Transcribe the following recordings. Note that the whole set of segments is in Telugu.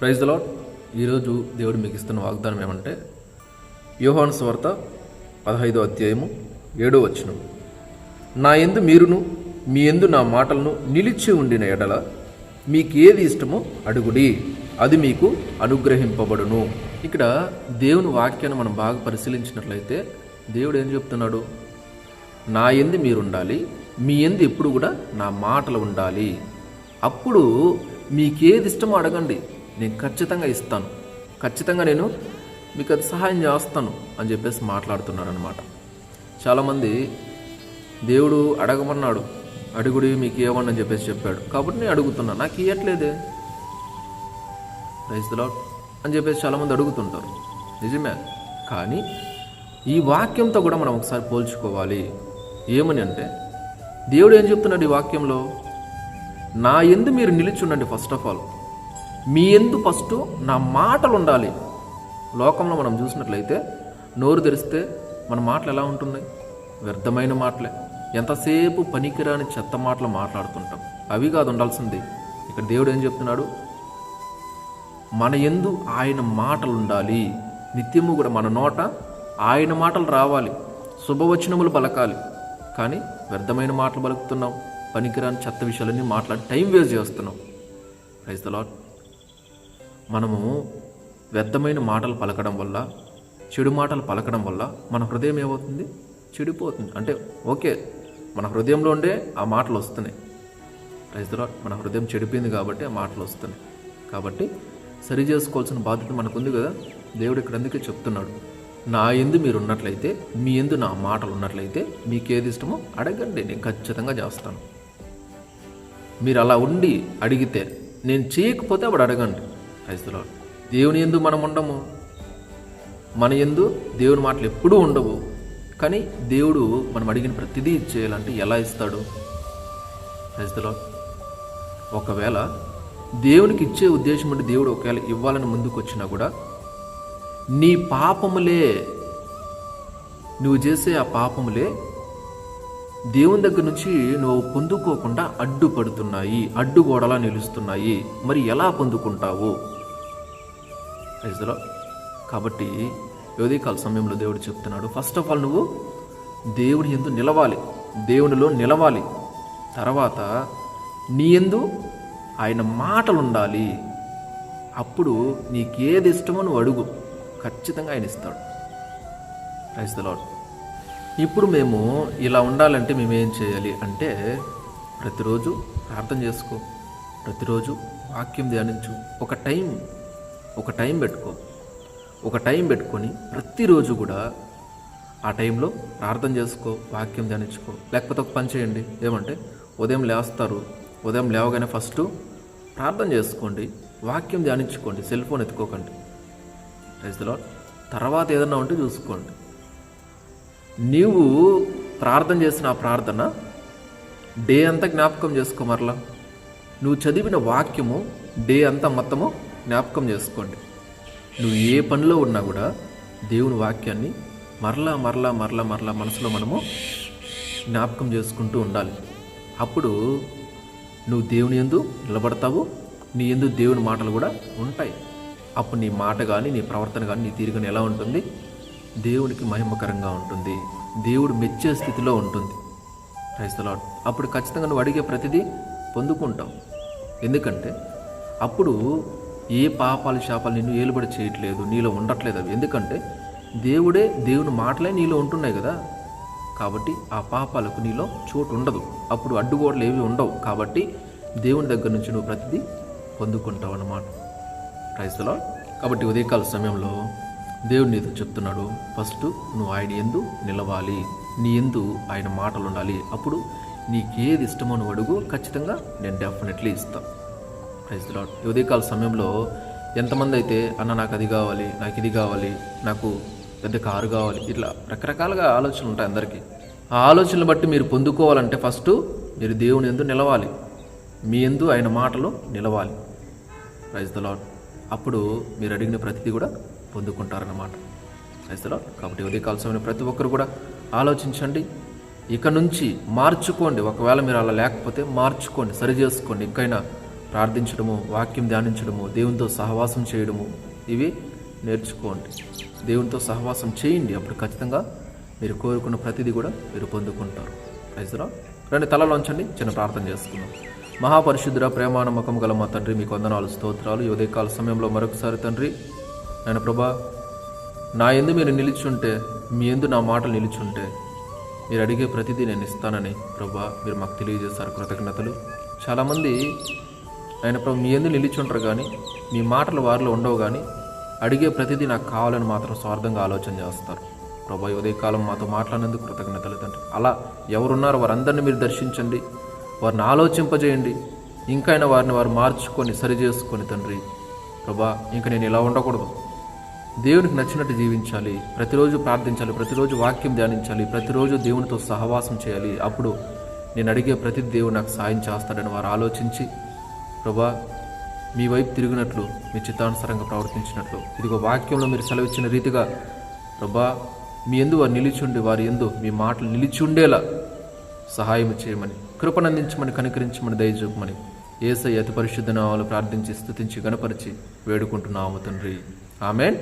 ప్రైజ్ లాడ్ ఈరోజు దేవుడు మీకు ఇస్తున్న వాగ్దానం ఏమంటే యోహాను స్వార్త పదహైదో అధ్యాయము ఏడో వచనం. నా ఎందు మీరును మీ ఎందు నా మాటలను నిలిచి ఉండిన ఎడల మీకు ఏది ఇష్టమో అడుగుడి అది మీకు అనుగ్రహింపబడును. ఇక్కడ దేవుని వాక్యాన్ని మనం బాగా పరిశీలించినట్లయితే దేవుడు ఏం చెప్తున్నాడు? నా ఎందు మీరు ఉండాలి మీ ఎందు ఎప్పుడు కూడా నా మాటలు ఉండాలి. అప్పుడు మీకేది ఇష్టమో అడగండి. నేను ఖచ్చితంగా ఇస్తాను. ఖచ్చితంగా నేను మీకు అది సహాయం చేస్తాను అని చెప్పేసి మాట్లాడుతున్నారనమాట చాలామంది దేవుడు అడగమన్నాడు అడుగుడి మీకు ఏమన్నా చెప్పేసి చెప్పాడు. కాబట్టి నేను అడుగుతున్నా నాకు ఇవ్వట్లేదే రైతుల అని చెప్పేసి చాలామంది అడుగుతుంటారు. నిజమే కానీ ఈ వాక్యంతో కూడా మనం ఒకసారి పోల్చుకోవాలి. ఏమని అంటే దేవుడు ఏం చెప్తున్నాడు ఈ వాక్యంలో? నా ఎందు మీరు నిలిచుండండి ఫస్ట్ ఆఫ్ ఆల్ మీ ఎందు ఫస్ట్ నా మాటలు ఉండాలి లోకంలో మనం చూసినట్లయితే నోరు తెరిస్తే మన మాటలు ఎలా ఉంటున్నాయి? వ్యర్థమైన మాటలే. ఎంతసేపు పనికిరాని చెత్త మాటలు మాట్లాడుతుంటాం. అవి కాదు ఉండాల్సింది. ఇక్కడ దేవుడు ఏం చెప్తున్నాడు? మన ఎందు ఆయన మాటలు ఉండాలి నిత్యము కూడా మన నోట ఆయన మాటలు రావాలి. శుభవచనములు పలకాలి కానీ వ్యర్థమైన మాటలు పలుకుతున్నాం పనికిరాని చెత్త విషయాలన్నీ మాట్లాడి టైం వేస్ట్ చేస్తున్నాం. ప్రైజ్ ద లాట్ మనము వ్యర్థమైన మాటలు పలకడం వల్ల చెడు మాటలు పలకడం వల్ల మన హృదయం ఏమవుతుంది? చెడిపోతుంది. అంటే ఓకే మన హృదయంలో ఉండే ఆ మాటలు వస్తున్నాయి. ప్రైజ్ మన హృదయం చెడిపోయింది కాబట్టి ఆ మాటలు వస్తున్నాయి. కాబట్టి సరి చేసుకోవాల్సిన బాధ్యత మనకుంది కదా? దేవుడు ఇక్కడ అందుకే చెప్తున్నాడు. నా ఎందు మీరు ఉన్నట్లయితే మీ ఎందు నా మాటలు ఉన్నట్లయితే మీకేది ఇష్టమో అడగండి. నేను ఖచ్చితంగా చేస్తాను. మీరు అలా ఉండి అడిగితే నేను చేయకపోతే అప్పుడు అడగండి. క్రైస్తలో దేవుని ఎందు మనం ఉండము. మన ఎందు దేవుని మాటలు ఎప్పుడూ ఉండవు. కానీ దేవుడు మనం అడిగిన ప్రతిదీ ఇచ్చేయాలంటే ఎలా ఇస్తాడు? క్రైస్తలో ఒకవేళ దేవునికి ఇచ్చే ఉద్దేశం అంటే దేవుడు ఒకవేళ ఇవ్వాలని ముందుకు వచ్చినా కూడా నీ పాపములే నువ్వు చేసే ఆ పాపములే దేవుని దగ్గర నుంచి నువ్వు పొందుకోకుండా అడ్డుపడుతున్నాయి అడ్డుగోడలా నిలుస్తున్నాయి. మరి ఎలా పొందుకుంటావు? రైతులో కాబట్టి యోధికాల సమయంలో దేవుడు చెప్తున్నాడు ఫస్ట్ ఆఫ్ ఆల్ నువ్వు దేవుడి ఎందు నిలవాలి దేవునిలో నిలవాలి. తర్వాత నీ ఎందు ఆయన మాటలు ఉండాలి అప్పుడు నీకేది ఇష్టమో నువ్వు అడుగు. ఖచ్చితంగా ఆయన ఇస్తాడు. ప్రైజ్ ద లాడ్ ఇప్పుడు మేము ఇలా ఉండాలంటే మేము ఏం చేయాలి అంటే ప్రతిరోజు ప్రార్థన చేసుకో ప్రతిరోజు వాక్యం ధ్యానించు. ఒక టైం ఒక టైం పెట్టుకో. ఒక టైం పెట్టుకొని ప్రతిరోజు కూడా ఆ టైంలో ప్రార్థన చేసుకో వాక్యం ధ్యానించుకో. లేకపోతే ఒక పని చేయండి. ఏమంటే ఉదయం లేస్తారు. ఉదయం లేవగానే ఫస్ట్ ప్రార్థన చేసుకోండి. వాక్యం ధ్యానించుకోండి. Cell phone ఎత్తుకోకండి. రైతులో తర్వాత ఏదన్నా ఉంటే చూసుకోండి. నీవు ప్రార్థన చేసిన ఆ ప్రార్థన డే అంతా జ్ఞాపకం చేసుకో మరలా. నువ్వు చదివిన వాక్యము డే అంతా మొత్తము జ్ఞాపకం చేసుకోండి. నువ్వు ఏ పనిలో ఉన్నా కూడా దేవుని వాక్యాన్ని మరలా మరలా మరలా మరలా మనసులో మనము జ్ఞాపకం చేసుకుంటూ ఉండాలి. అప్పుడు నువ్వు దేవుని ఎందు నిలబడతావు నీ ఎందు దేవుని మాటలు కూడా ఉంటాయి. అప్పుడు నీ మాట కానీ నీ ప్రవర్తన కానీ నీ తీరు కానీ ఎలా ఉంటుంది? దేవునికి మహిమకరంగా ఉంటుంది. దేవుడు మెచ్చే స్థితిలో ఉంటుంది. క్రైస్తలాడ్ అప్పుడు ఖచ్చితంగా నువ్వు అడిగే ప్రతిదీ పొందుకుంటావు. ఎందుకంటే అప్పుడు ఏ పాపాలు శాపాలు నిన్ను ఏలుబడి చేయట్లేదు నీలో ఉండట్లేదు అవి. ఎందుకంటే దేవుడే దేవుని మాటలే నీలో ఉంటున్నాయి కదా. కాబట్టి ఆ పాపాలకు నీలో చోటు ఉండదు. అప్పుడు అడ్డుగోడలు ఏవి ఉండవు. కాబట్టి దేవుని దగ్గర నుంచి నువ్వు ప్రతిదీ పొందుకుంటావు అన్నమాట. క్రైస్తలో కాబట్టి ఉదయకాల సమయంలో దేవుడు నీతో చెప్తున్నాడు ఫస్ట్ నువ్వు ఆయన ఎందు నిలవాలి. నీ ఎందు ఆయన మాటలు ఉండాలి. అప్పుడు నీకేది ఇష్టమో నువ్వు అడుగు. ఖచ్చితంగా నేను డెఫినెట్లీ ఇస్తాను. ప్రైజ్ లాడ్ ఉదయకాల సమయంలో ఎంతమంది అయితే అన్న నాకు అది కావాలి నాకు ఇది కావాలి నాకు పెద్ద కారు కావాలి ఇట్లా రకరకాలుగా ఆలోచనలు ఉంటాయి అందరికీ. ఆ ఆలోచనలు బట్టి మీరు పొందుకోవాలంటే ఫస్ట్ మీరు దేవుని ఎందు నిలవాలి. మీ ఎందు ఆయన మాటలు నిలవాలి. ప్రైజ్ ద లాడ్ అప్పుడు మీరు అడిగిన ప్రతిదీ కూడా పొందుకుంటారన్నమాట. ప్రైజ్ ద లాడ్ కాబట్టి ఉదయకాల సమయంలో ప్రతి ఒక్కరు కూడా ఆలోచించండి. ఇక నుంచి మార్చుకోండి. ఒకవేళ మీరు అలా లేకపోతే మార్చుకోండి. సరి చేసుకోండి. ఇంకైనా ప్రార్థించడము వాక్యం ధ్యానించడము దేవునితో సహవాసం చేయడము ఇవి నేర్చుకోండి. దేవునితో సహవాసం చేయండి. అప్పుడు ఖచ్చితంగా మీరు కోరుకున్న ప్రతిదీ కూడా మీరు పొందుకుంటారు. రైతురా రండి తలలో ఉంచండి చిన్న ప్రార్థన చేసుకుందాం. మహాపరిశుద్ధుర ప్రేమ నమ్మకం గల మా తండ్రి మీకు వందనాలు స్తోత్రాలు. ఈ ఉదయకాల సమయంలో మరొకసారి తండ్రి నేను ప్రభా నా ఎందు మీరు నిలిచుంటే మీ ఎందు నా మాటలు నిలిచుంటే మీరు అడిగే ప్రతిదీ నేను ఇస్తానని ప్రభా మీరు మాకు తెలియజేశారు కృతజ్ఞతలు. చాలామంది ఆయన ప్రభు మీ ఎందు నిలిచుంటారు కానీ మీ మాటలు వారిలో ఉండవు కానీ అడిగే ప్రతిదీ నాకు కావాలని మాత్రం స్వార్థంగా ఆలోచన చేస్తారు. ప్రభా ఉదయకాలం మాతో మాట్లాడినందుకు కృతజ్ఞతలు తండ్రి. అలా ఎవరున్నారో వారందరినీ మీరు దర్శించండి వారిని ఆలోచింపజేయండి ఇంకైనా వారిని వారు మార్చుకొని సరి చేసుకొని తండ్రి. ప్రభా ఇంక నేను ఇలా ఉండకూడదు. దేవునికి నచ్చినట్టు జీవించాలి ప్రతిరోజు ప్రార్థించాలి ప్రతిరోజు వాక్యం ధ్యానించాలి ప్రతిరోజు దేవునితో సహవాసం చేయాలి. అప్పుడు నేను అడిగే ప్రతి దేవుడు నాకు సాయం చేస్తాడని వారు ఆలోచించి ప్రభా మీ వైపు తిరిగినట్లు మీ చిత్తానుసారంగా ప్రవర్తించినట్లు. ఇదిగో వాక్యంలో మీరు సెలవిచ్చిన రీతిగా ప్రభా మీ ఎందు వారు నిలిచుండి వారి ఎందు మీ మాటలు నిలిచి ఉండేలా సహాయం చేయమని కృపనందించమని కనికరించమని దయచూపమని ఏసై అతి పరిశుద్ధ నామాలు ప్రార్థించి స్థుతించి గణపరిచి వేడుకుంటున్నాము తండ్రి. ఆమెన్.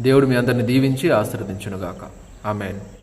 దేవుడు మీ అందరిని దీవించి ఆశీర్వదించునుగాక. ఆమెన్.